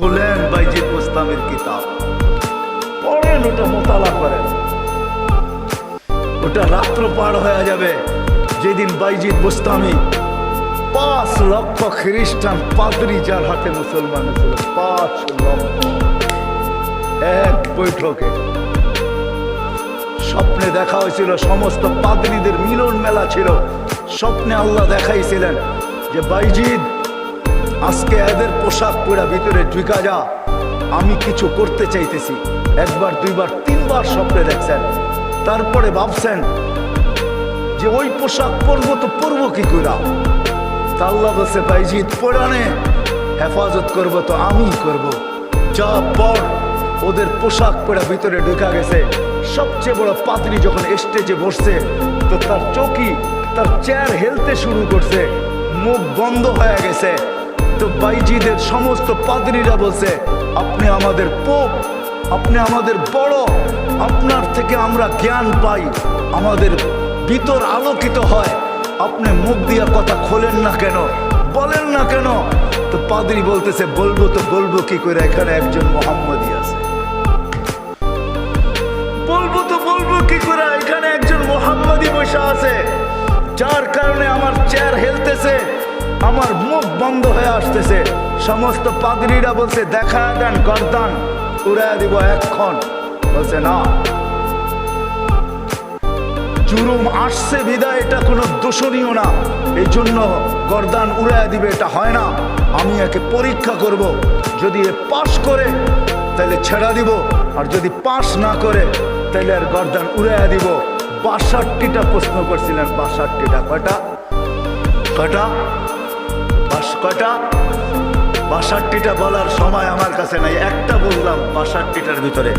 খুলেন বাইজিদ গোস্তামের কিতাব। পড়েন ওটা মোতালা করেন ওটা রাত্র পার হয়ে যাবে। যেদিন বাইজিদ গোস্তামি পাঁচ লক্ষ খ্রিস্টান পাদ্রি যার হাতে মুসলমান ছিল। পাঁচ লক্ষ। এক বৈঠকে। স্বপ্নে দেখা হয়েছিল সমস্ত পাদ্রীদের মিলন মেলা ছিল। স্বপ্নে আল্লাহ দেখাইছিলেন যে বাইজিদ আজকে এদের পোশাক পরা ভিতরে ঢুকা যা। আমি কিছু করতে চাইতেছি। একবার, দুইবার, তিনবার স্বপ্নে দেখছেন। তারপরে ভাবছেন যে ওই পোশাক পরবো তো পরবো কি করা? তা আল্লাহ বলছে বাইজিৎ হেফাজত করব তো আমি করব। যা পর ওদের পোশাক পরা ভিতরে ঢুকা গেছে। সবচেয়ে বড় পাত্রী যখন স্টেজে বসছে, তো তার চকি তার চেয়ার হেলতে শুরু করছে। মুখ বন্ধ হয়ে গেছে। তো বাইজিদের, সমস্ত পাদ্রীরা বলছে, আপনি আমাদের পোপ, আপনি আমাদের বড়, আপনার থেকে আমরা জ্ঞান পাই, আমাদের ভিতর আলোকিত হয়। আপনি মুখ দিয়া কথা খোলেন না কেন? বলেন না কেন? তো পাদ্রী বলতেছে, বলব তো বলব কি করে? এখানে একজন মোহাম্মদী আছে। বলব তো বলব কি করে? এখানে মুখ বন্ধ হয়ে আসতেছে। সমস্ত পাদ্রীরা বলছে, দেখা দেন গর্দান উড়ায় দিব এক্ষণ বলছে, না। জুরুম আসছে, বিদায়, এটা কোনো দোষণীয় না। এই জন্য গর্দান উড়ায় দিবে, এটা হয় না। আমি একে পরীক্ষা করব। যদি এ পাশ করে, তাহলে ছেড়া দিব। আর যদি পাস না করে, তাহলে আর গর্দান উড়াইয়া দিব। বাষট্টিটা প্রশ্ন করছিলেন, বাষট্টিটা। কয়টা? কয়টা? কয়টা বাষট্টিটা বলার সময় আমার কাছে নাই। একটা বললাম বাষট্টিটার ভিতরে।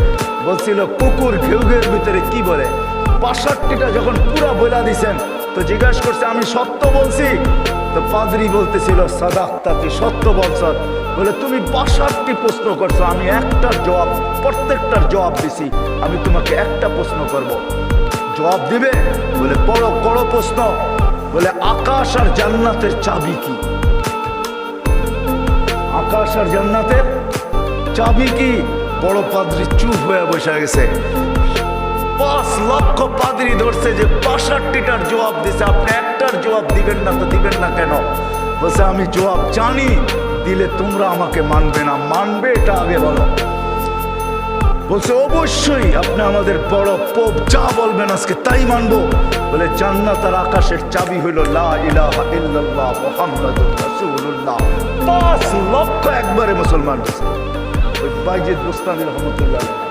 বলছিল, কুকুর ঘেউ ভিতরে কি বলে? বাষট্টিটা যখন পুরা বইলা দিছেন, তো জিজ্ঞাসা করছে, আমি সত্য বলছি? তো পাদরি বলতেছিল সাদাক্তা তুই সত্য বলছ? বলে, তুমি বাষট্টি প্রশ্ন করছ, আমি একটার জবাব, প্রত্যেকটার জবাব দিছি, আমি তোমাকে একটা প্রশ্ন করব। জবাব দিবে? বলে বড় বড় প্রশ্ন। বলে, আকাশ আর জান্নাতের চাবি কি? আকাশ আর জান্নাতের চাবি কি? বড় পাদ্রি চুপ হয়ে বসে গেছে। পাঁচ লক্ষ পাদ্রি ধরছে যে বাষট্টিটার জবাব দিছে। আপনি একটার জবাব দিবেন না তো দিবেন না কেন? বলছে, আমি জবাব জানি, দিলে তোমরা আমাকে মানবে না। মানবে এটা আগে বলো। বলছে, অবশ্যই আপনি আমাদের বড় পোপ, যা বলবেন আজকে তাই মানবো। বলে জান্নাত আর আকাশের চাবি হইল, লা ইলাহা ইল্লাল্লাহ মুহাম্মাদুর রাসূলুল্লাহ। পাঁচ লক্ষ একবারে মুসলমান ওই বাইজিদ রহমতুল্লাহ।